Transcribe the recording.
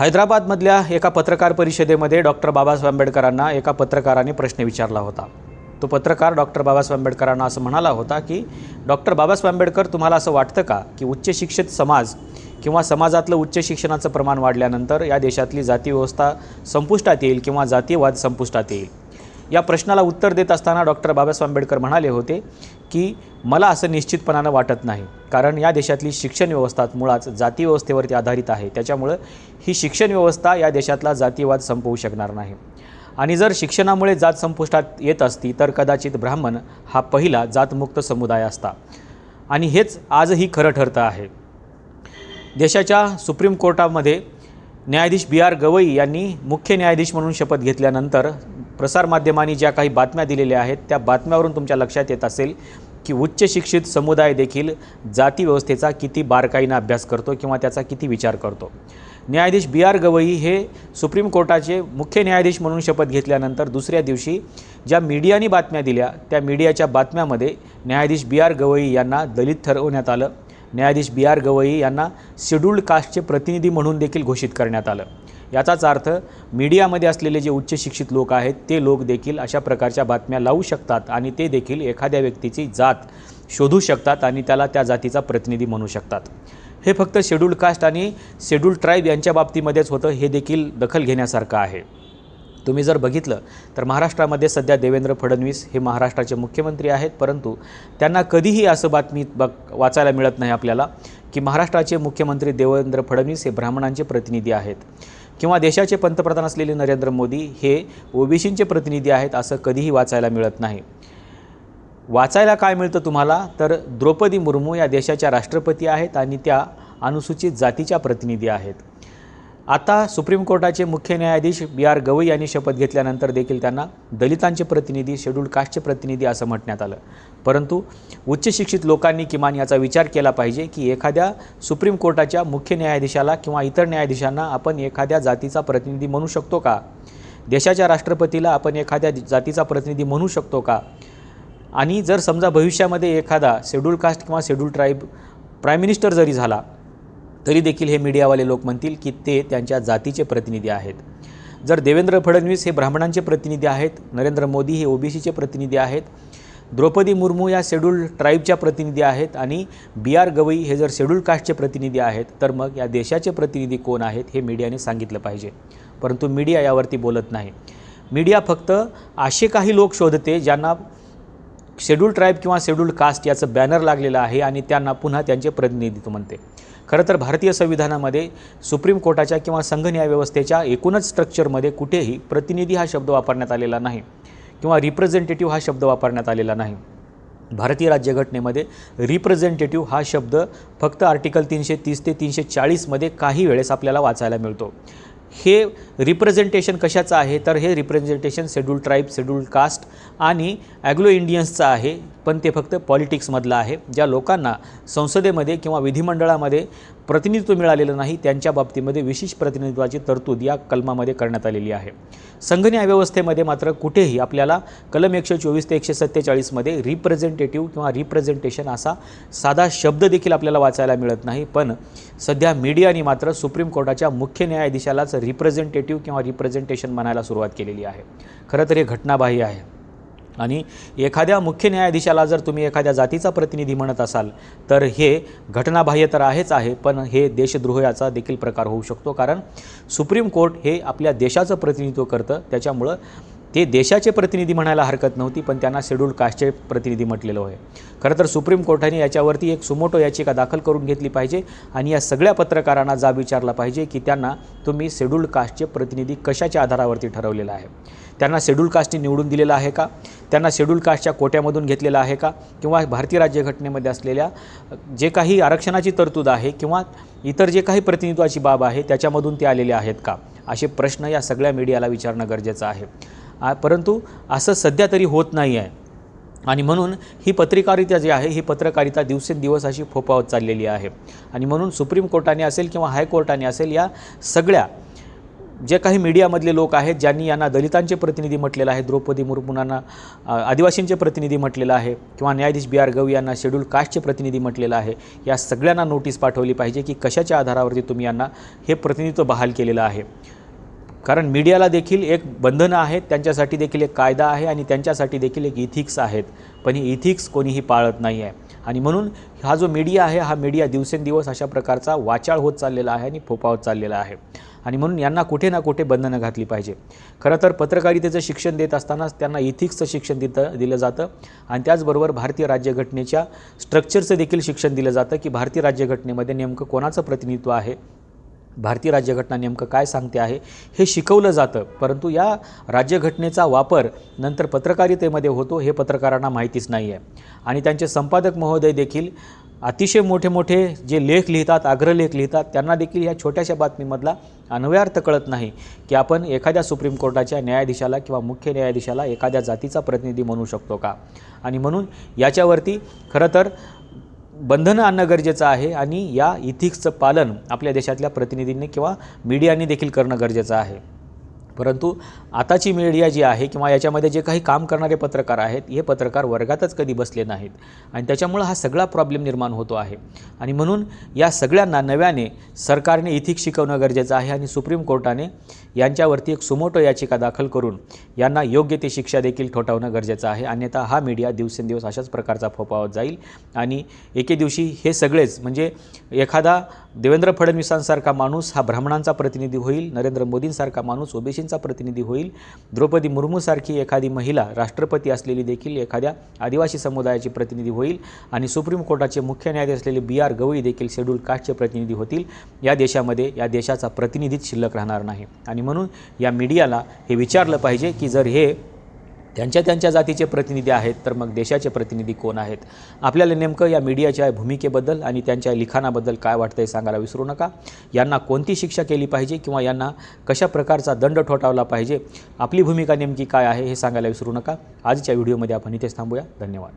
हैदराबादमधल्या एका पत्रकार परिषदेमध्ये डॉक्टर बाबासाहेब आंबेडकरांना एका पत्रकाराने प्रश्न विचारला होता. तो पत्रकार डॉक्टर बाबासाहेब आंबेडकरांना असं म्हणाला होता की डॉक्टर बाबासाहेब आंबेडकर तुम्हाला असं वाटतं का की उच्च शिक्षित समाज किंवा समाजातलं उच्च शिक्षणाचं प्रमाण वाढल्यानंतर या देशातली जाती व्यवस्था संपुष्टात येईल किंवा जातीयवाद संपुष्टात येईल? या प्रश्नाला उत्तर देत असताना डॉक्टर बाबासाहेब आंबेडकर म्हणाले होते की मला असं निश्चितपणानं वाटत नाही. कारण या देशातली शिक्षण व्यवस्था मुळात जाती व्यवस्थेवरती आधारित आहे. त्याच्यामुळं ही शिक्षण व्यवस्था या देशातला जातीवाद संपवू शकणार नाही. आणि जर शिक्षणामुळे जात संपुष्टात येत असती तर कदाचित ब्राह्मण हा पहिला जातमुक्त समुदाय असता. आणि हेच आजही खरं ठरतं आहे. देशाच्या सुप्रीम कोर्टामध्ये न्यायाधीश बी आर गवई यांनी मुख्य न्यायाधीश म्हणून शपथ घेतल्यानंतर प्रसारमाध्यमांनी ज्या काही बातम्या दिलेल्या आहेत त्या बातम्यावरून तुमच्या लक्षात येत असेल की उच्च शिक्षित समुदाय देखील जाती व्यवस्थेचा किती बारकाईनं अभ्यास करतो किंवा त्याचा किती विचार करतो. न्यायाधीश बी आर गवई हे सुप्रीम कोर्टाचे मुख्य न्यायाधीश म्हणून शपथ घेतल्यानंतर दुसऱ्या दिवशी ज्या मीडियानी बातम्या दिल्या त्या मीडियाच्या बातम्यामध्ये न्यायाधीश बी आर गवई यांना दलित ठरवण्यात आलं. न्यायाधीश बी आर गवई यांना शेड्यूल्ड कास्टचे प्रतिनिधी म्हणून देखील घोषित करण्यात आलं. याचाच अर्थ मीडियामध्ये असलेले जे उच्च शिक्षित लोक आहेत ते लोक देखील अशा प्रकारच्या बातम्या लावू शकतात आणि ते देखील एखाद्या व्यक्तीची जात शोधू शकतात आणि त्याला त्या जातीचा प्रतिनिधी म्हणू शकतात. हे फक्त शेड्यूल्ड कास्ट आणि शेड्यूल्ड ट्राईब यांच्या बाबतीमध्येच होतं हे देखील दखल घेण्यासारखं आहे. तुम्ही जर बघितलं तर महाराष्ट्रामध्ये सध्या देवेंद्र फडणवीस हे महाराष्ट्राचे मुख्यमंत्री आहेत परंतु त्यांना कधीही असं बातमी बघ वाचायला मिळत नाही आपल्याला की महाराष्ट्राचे मुख्यमंत्री देवेंद्र फडणवीस हे ब्राह्मणांचे प्रतिनिधी आहेत. किंवा देशाचे पंतप्रधान असलेले नरेंद्र मोदी हे ओबीसींचे प्रतिनिधी आहेत असं कधीही वाचायला मिळत नाही. वाचायला काय मिळतं तुम्हाला? तर द्रौपदी मुर्मू या देशाच्या राष्ट्रपती आहेत आणि त्या अनुसूचित जातीच्या प्रतिनिधी आहेत. आता सुप्रीम कोर्टाचे मुख्य न्यायाधीश बी आर गवई यांनी शपथ घेतल्यानंतर देखील त्यांना दलितांचे प्रतिनिधी शेड्यूल्ड कास्टचे प्रतिनिधी असं म्हटण्यात आलं. परंतु उच्च शिक्षित लोकांनी किमान याचा विचार केला पाहिजे की एखाद्या सुप्रीम कोर्टाच्या मुख्य न्यायाधीशाला किंवा इतर न्यायाधीशांना आपण एखाद्या जातीचा प्रतिनिधी म्हणू शकतो का? देशाच्या राष्ट्रपतीला आपण एखाद्या जातीचा प्रतिनिधी म्हणू शकतो का? आणि जर समजा भविष्यामध्ये एखादा शेड्यूल कास्ट किंवा शेड्यूल ट्राईब प्राईम मिनिस्टर जरी झाला तरी देखील हे मीडियावाले लोक म्हणतील की ते त्यांच्या जातीचे प्रतिनिधी आहेत. जर देवेंद्र फडणवीस हे ब्राह्मणांचे प्रतिनिधी आहेत नरेंद्र मोदी हे ओबीसीचे प्रतिनिधी आहेत द्रौपदी मुर्मू या शेड्यूल्ड ट्राईबच्या प्रतिनिधी आहेत आणि बी आर गवई हे जर शेड्यूल्ड कास्टचे प्रतिनिधी आहेत तर मग या देशाचे प्रतिनिधी कोण आहेत हे मीडियाने सांगितलं पाहिजे. परंतु मीडिया यावरती बोलत नाही. मीडिया फक्त असे काही लोक शोधते ज्यांना शेड्यूल ट्राईब किंवा शेड्यूल्ड कास्ट याचं बॅनर लागलेलं आहे आणि त्यांना पुन्हा त्यांचे प्रतिनिधित्व म्हणते. खरं तर भारतीय संविधानामध्ये सुप्रीम कोर्टाच्या किंवा संघ न्यायव्यवस्थेच्या एकूणच स्ट्रक्चरमध्ये कुठेही प्रतिनिधी हा शब्द वापरण्यात आलेला नाही किंवा रिप्रेझेंटेटिव्ह हा शब्द वापरण्यात आलेला नाही. भारतीय राज्यघटनेमध्ये रिप्रेझेंटेटिव्ह हा शब्द फक्त आर्टिकल तीनशे तीस ते तीनशे चाळीसमध्ये काही वेळेस आपल्याला वाचायला मिळतो. हे रिप्रेझेंटेशन कशाचं आहे? तर हे representation schedule tribe schedule caste आणि ॲग्लो इंडियन्सचं आहे. पण ते फक्त पॉलिटिक्समधलं आहे. ज्या लोकांना संसदेमध्ये किंवा विधिमंडळामध्ये प्रतिनिधित्व मिळालेलं नाही त्यांच्या बाबतीमध्ये विशेष प्रतिनिधित्वाची तरतूद या कलमामध्ये करण्यात आलेली आहे. संघ न्यायव्यवस्थेमध्ये मात्र कुठेही आपल्याला कलम एकशे चोवीस ते एकशे सत्तेचाळीसमध्ये रिप्रेझेंटेटिव्ह किंवा रिप्रेझेंटेशन असा साधा शब्द देखील आपल्याला वाचायला मिळत नाही. पण सध्या मीडियाने मात्र सुप्रीम कोर्टाच्या मुख्य न्यायाधीशालाच रिप्रेझेंटेटिव्ह किंवा रिप्रेझेंटेशन म्हणायला सुरुवात केलेली आहे. खरं तर हे घटनाबाह्य आहे. आणि एखाद्या मुख्य न्यायाधीशाला जर तुम्ही एखाद्या जातीचा प्रतिनिधी म्हणत असाल तर हे घटनाबाह्य तर आहेच आहे पण हे देशद्रोहाचा देखील प्रकार होऊ शकतो. कारण सुप्रीम कोर्ट हे आपल्या देशाचं प्रतिनिधित्व करतं त्याच्यामुळं हे देशाचे प्रतिनिधी म्हणायला हरकत नव्हती पण त्यांना शेड्यूल्ड कास्टचे प्रतिनिधी म्हटलेलं आहे. खरं तर सुप्रीम कोर्टाने याच्यावरती एक सुमोटो याचिका दाखल करून घेतली पाहिजे आणि या सगळ्या पत्रकारांना जाब विचारला पाहिजे की त्यांना तुम्ही शेड्यूल्ड कास्टचे प्रतिनिधी कशाच्या आधारावरती ठरवलेलं आहे? त्यांना शेड्यूल कास्टने निवडून दिलेलं आहे का? त्यांना शेड्यूल कास्टच्या कोट्यामधून घेतलेलं आहे का? किंवा भारतीय राज्यघटनेमध्ये असलेल्या जे काही आरक्षणाची तरतूद आहे किंवा इतर जे काही प्रतिनिधित्वाची बाब आहे त्याच्यामधून ते आलेले आहेत का? असे प्रश्न या सगळ्या मीडियाला विचारणं गरजेचं आहे. आ- परंतु असं सध्या तरी होत नाही आहे. आणि म्हणून ही पत्रकारिता जी आहे ही पत्रकारिता दिवसेंदिवस अशी फोपावत चाललेली आहे. आणि म्हणून सुप्रीम कोर्टाने असेल किंवा हायकोर्टाने असेल या सगळ्या जे काही मीडियामधले लोक आहेत ज्यांनी यांना दलितांचे प्रतिनिधी म्हटलेलं आहे द्रौपदी मुर्मूंना आदिवासींचे प्रतिनिधी म्हटलेलं आहे किंवा न्यायाधीश बी आर गवी यांना शेड्यूल कास्टचे प्रतिनिधी म्हटलेलं आहे या सगळ्यांना नोटीस पाठवली पाहिजे की कशाच्या आधारावरती तुम्ही यांना हे प्रतिनिधित्व बहाल केलेलं आहे. कारण मीडियाला देखील एक बंधनं आहेत त्यांच्यासाठी देखील एक कायदा आहे आणि त्यांच्यासाठी देखील एक इथिक्स आहेत. पण ही इथिक्स कोणीही पाळत नाही आहे आणि म्हणून हा जो मीडिया आहे हा मीडिया दिवसेंदिवस अशा प्रकारचा वाचाळ होत चाललेला आहे आणि फोपावत चाललेला आहे. आणि म्हणून यांना कुठे ना कुठे बंधनं घातली पाहिजे. खरं तर पत्रकारितेचं शिक्षण देत असतानाच त्यांना इथिक्सचं शिक्षण दिलं दिलं जातं. आणि त्याचबरोबर भारतीय राज्यघटनेच्या स्ट्रक्चरचं देखील शिक्षण दिलं जातं की भारतीय राज्यघटनेमध्ये नेमकं कोणाचं प्रतिनिधित्व आहे भारतीय राज्यघटना नेमकं काय सांगते आहे हे शिकवलं जातं. परंतु या राज्यघटनेचा वापर नंतर पत्रकारितेमध्ये होतो हे पत्रकारांना माहितीच नाही आहे आणि त्यांचे संपादक महोदय देखील अतिशय मोठे मोठे जे लेख लिहितात अग्रलेख लिहितात त्यांना देखील या छोट्याशा बातमीमधला अन्वयार्थ कळत नाही की आपण एखाद्या सुप्रीम कोर्टाच्या न्यायाधीशाला किंवा मुख्य न्यायाधीशाला एखाद्या जातीचा प्रतिनिधी म्हणू शकतो का? आणि म्हणून याच्यावरती खरं तर बंधनं आणणं गरजेचं आहे आणि या इथिक्सचं पालन आपल्या देशातल्या प्रतिनिधींनी किंवा मीडियाने देखील करणं गरजेचं आहे. परंतु आताची मीडिया जी आहे किंवा याच्यामध्ये जे काही काम करणारे पत्रकार आहेत हे पत्रकार वर्गातच कधी बसले नाहीत. आणि त्याच्यामुळं हा सगळा प्रॉब्लेम निर्माण होतो आहे. आणि म्हणून या सगळ्यांना नव्याने सरकारने इथिक शिकवणं गरजेचं आहे आणि सुप्रीम कोर्टाने यांच्यावरती एक सुमोटो याचिका दाखल करून यांना योग्य ती शिक्षा देखील ठोठावणं गरजेचं आहे. अन्यथा हा मीडिया दिवसेंदिवस अशाच प्रकारचा फोपावत जाईल. आणि एके दिवशी हे सगळेच म्हणजे एखादा देवेंद्र फडणवीसांसारखा माणूस हा ब्राह्मणांचा प्रतिनिधी होईल नरेंद्र मोदींसारखा माणूस ओबीसींचा प्रतिनिधी होईल द्रौपदी मुर्मूसारखी एखादी महिला राष्ट्रपती असलेली देखील एखाद्या आदिवासी समुदायाची प्रतिनिधी होईल आणि सुप्रीम कोर्टाचे मुख्य न्यायाधीश असलेले बी आर गवई देखील शेड्यूल कास्टचे प्रतिनिधी होतील. या देशामध्ये या देशाचा प्रतिनिधीच शिल्लक राहणार नाही. आणि म्हणून या मीडियाला हे विचारलं पाहिजे की जर हे त्यांच्या त्यांच्या जातीचे प्रतिनिधी आहेत तर मग देशाचे प्रतिनिधी कोण आहेत? आपल्याला नेमकं या मीडियाच्या भूमिकेबद्दल आणि त्यांच्या लिखाणाबद्दल काय वाटतं हे सांगायला विसरू नका. यांना कोणती शिक्षा केली पाहिजे किंवा यांना कशा प्रकारचा दंड ठोठावला पाहिजे? आपली भूमिका नेमकी काय आहे हे सांगायला विसरू नका. आजच्या व्हिडिओमध्ये आपण इथेच थांबूया. धन्यवाद.